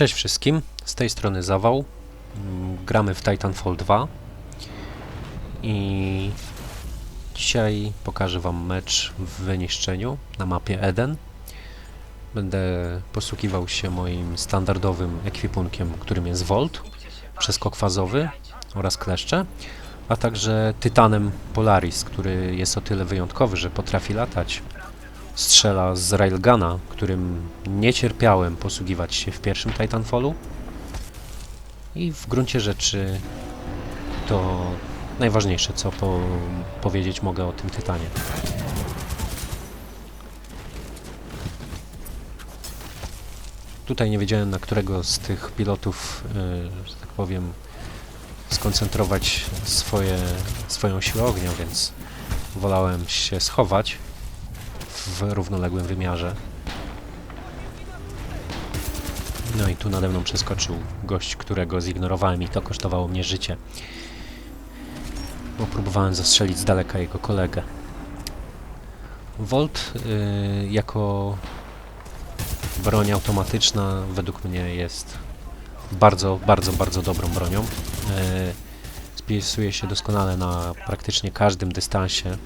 Cześć wszystkim, z tej strony Zawał. Mm, Gramy w Titanfall 2 i dzisiaj pokażę Wam mecz w wyniszczeniu na mapie Eden. Będę posługiwał się moim standardowym ekwipunkiem, którym jest Volt, przeskok fazowy oraz kleszcze, a także Tytanem Polaris, który jest o tyle wyjątkowy, że potrafi latać strzela z railguna, którym nie cierpiałem posługiwać się w pierwszym Titanfallu. I w gruncie rzeczy to najważniejsze, co po powiedzieć mogę o tym Tytanie. Tutaj nie wiedziałem, na którego z tych pilotów, yy, że tak powiem, skoncentrować swoje, swoją siłę ognia, więc wolałem się schować w równoległym wymiarze. No i tu nade mną przeskoczył gość, którego zignorowałem i to kosztowało mnie życie. Bo próbowałem zastrzelić z daleka jego kolegę. Volt y, jako broń automatyczna według mnie jest bardzo, bardzo, bardzo dobrą bronią. Y, spisuje się doskonale na praktycznie każdym dystansie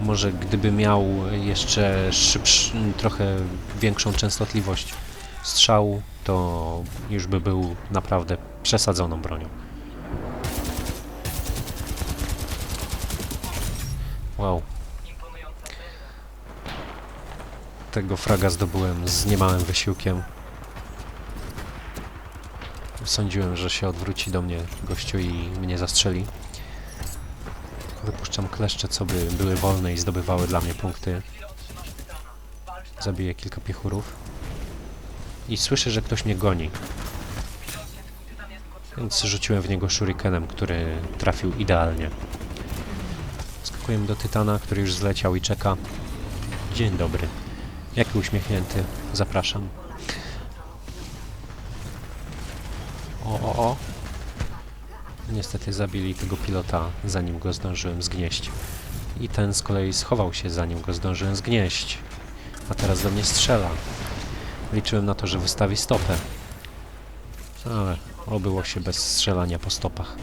może gdyby miał jeszcze szybszy, trochę większą częstotliwość strzału, to już by był naprawdę przesadzoną bronią. Wow. Tego fraga zdobyłem z niemałym wysiłkiem. Sądziłem, że się odwróci do mnie gościu i mnie zastrzeli. Wypuszczam kleszcze, co by były wolne i zdobywały dla mnie punkty. Zabiję kilka piechurów. I słyszę, że ktoś mnie goni. Więc rzuciłem w niego shurikenem, który trafił idealnie. Skakujemy do Tytana, który już zleciał i czeka. Dzień dobry. Jaki uśmiechnięty. Zapraszam. O, o, o. Niestety zabili tego pilota, zanim go zdążyłem zgnieść. I ten z kolei schował się, zanim go zdążyłem zgnieść. A teraz do mnie strzela. Liczyłem na to, że wystawi stopę. Ale obyło się bez strzelania po stopach.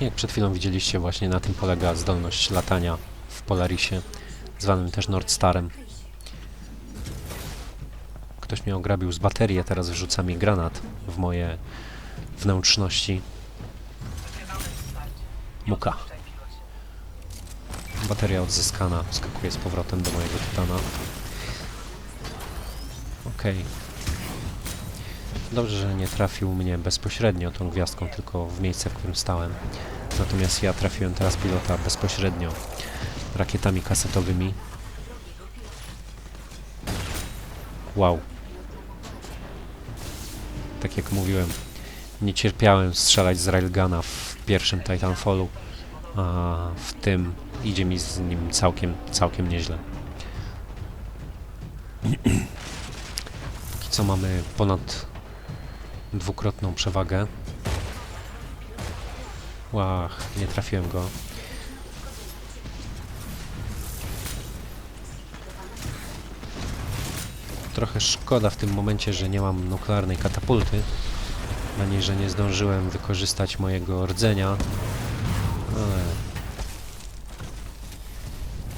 Jak przed chwilą widzieliście, właśnie na tym polega zdolność latania w Polarisie, zwanym też Nordstarem. Ktoś mnie ograbił z baterii, a teraz wrzuca mi granat w moje wnętrzności. Muka. Bateria odzyskana. Skakuje z powrotem do mojego tytana. Okej. Dobrze, że nie trafił mnie bezpośrednio tą gwiazdką, tylko w miejsce, w którym stałem. Natomiast ja trafiłem teraz pilota bezpośrednio rakietami kasetowymi. Wow tak jak mówiłem, nie cierpiałem strzelać z railguna w pierwszym Titanfallu, a w tym idzie mi z nim całkiem, całkiem nieźle. Póki co mamy ponad dwukrotną przewagę. Łach, nie trafiłem go. Trochę szkoda w tym momencie, że nie mam nuklearnej katapulty. Na niej, że nie zdążyłem wykorzystać mojego rdzenia. Ale...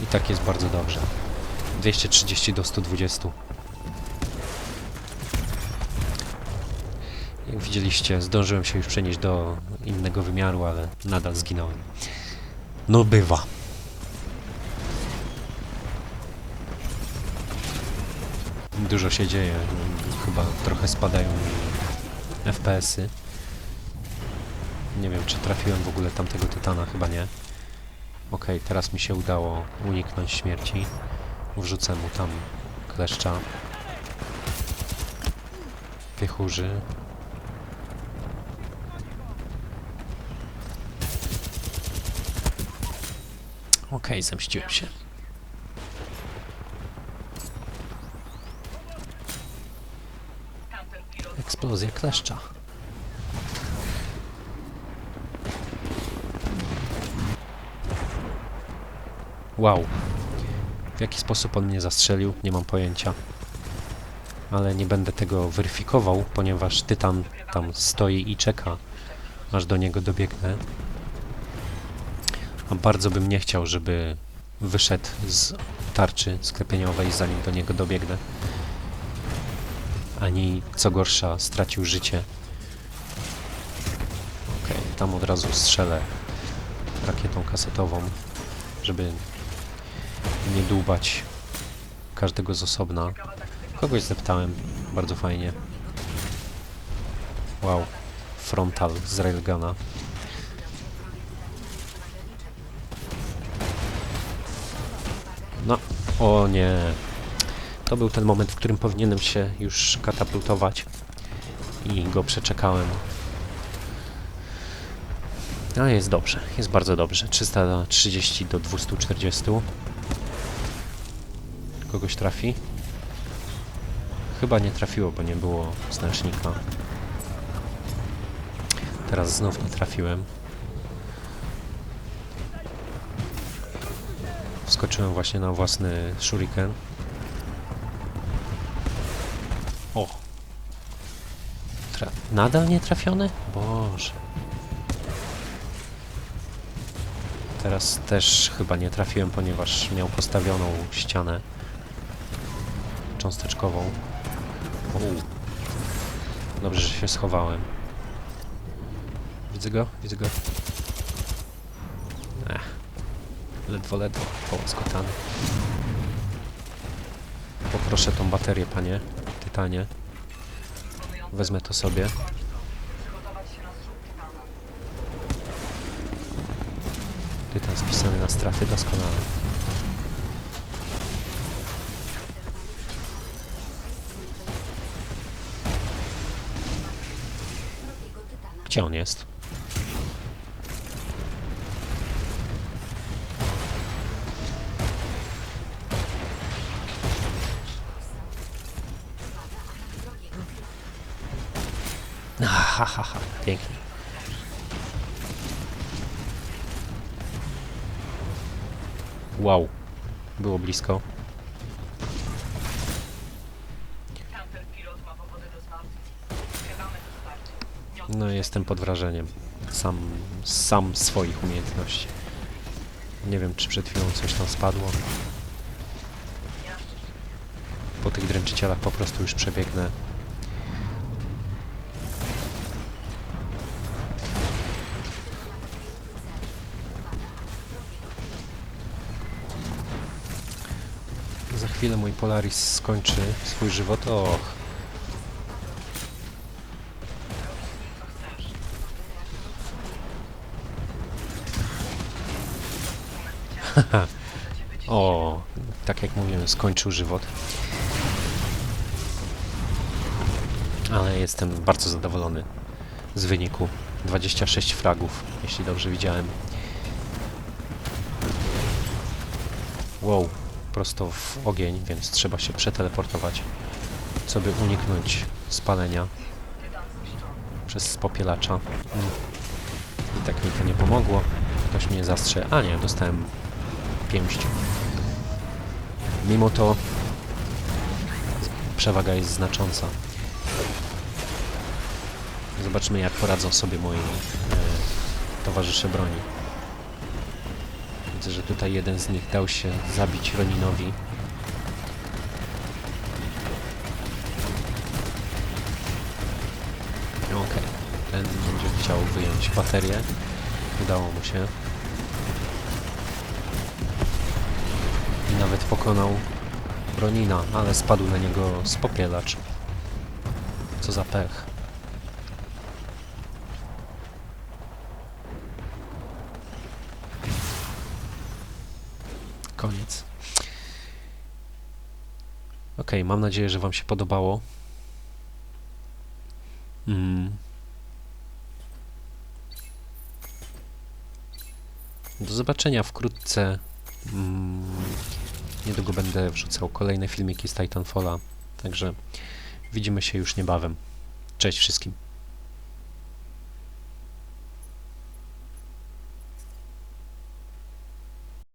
I tak jest bardzo dobrze. 230 do 120. Jak widzieliście, zdążyłem się już przenieść do innego wymiaru, ale nadal zginąłem. No bywa. Dużo się dzieje. Chyba trochę spadają FPS-y. Nie wiem, czy trafiłem w ogóle tamtego tytana, chyba nie. Ok, teraz mi się udało uniknąć śmierci. Wrzucę mu tam kleszcza. Piechurzy. Ok, zemściłem się. Eksplozja kleszcza. Wow. W jaki sposób on mnie zastrzelił, nie mam pojęcia. Ale nie będę tego weryfikował, ponieważ Tytan tam stoi i czeka, aż do niego dobiegnę. A bardzo bym nie chciał, żeby wyszedł z tarczy sklepieniowej, zanim do niego dobiegnę. Ani, co gorsza, stracił życie. Okej, tam od razu strzelę rakietą kasetową, żeby nie dłubać każdego z osobna. Kogoś zeptałem, bardzo fajnie. Wow, frontal z railguna. No, o nie. To był ten moment, w którym powinienem się już katapultować i go przeczekałem. No jest dobrze, jest bardzo dobrze. 330 do 240. Kogoś trafi? Chyba nie trafiło, bo nie było znacznika. Teraz znów nie trafiłem. Wskoczyłem właśnie na własny shuriken. Nadal nie trafiony? Boże. Teraz też chyba nie trafiłem, ponieważ miał postawioną ścianę cząsteczkową. Uuu. Dobrze, że się schowałem. Widzę go? Widzę go. Ech. Ledwo, ledwo. Połaskotany. Poproszę tą baterię, panie. Tytanie. Wezmę to sobie. Tytan spisany na straty doskonale. Gdzie on jest? Ha, ha, ha. Pięknie. Wow. Było blisko. No jestem pod wrażeniem. Sam, sam swoich umiejętności. Nie wiem, czy przed chwilą coś tam spadło. Po tych dręczycielach po prostu już przebiegnę. Chwilę mój Polaris skończy swój żywot. Och. O, tak jak mówiłem, skończył żywot. Ale jestem bardzo zadowolony z wyniku. 26 fragów, jeśli dobrze widziałem. Wow, prosto w ogień, więc trzeba się przeteleportować, co by uniknąć spalenia przez popielacza. I tak mi to nie pomogło. Ktoś mnie zastrze. A nie, dostałem pięść. Mimo to przewaga jest znacząca. Zobaczmy jak poradzą sobie moi e, towarzysze broni. Widzę, że tutaj jeden z nich dał się zabić Roninowi. Okej, ten będzie chciał wyjąć baterię. Udało mu się. I nawet pokonał Ronina, ale spadł na niego spopielacz. Co za pech. Koniec. Ok, mam nadzieję, że Wam się podobało. Mm. Do zobaczenia wkrótce. Mm. Niedługo będę wrzucał kolejne filmiki z Titanfalla, także widzimy się już niebawem. Cześć wszystkim.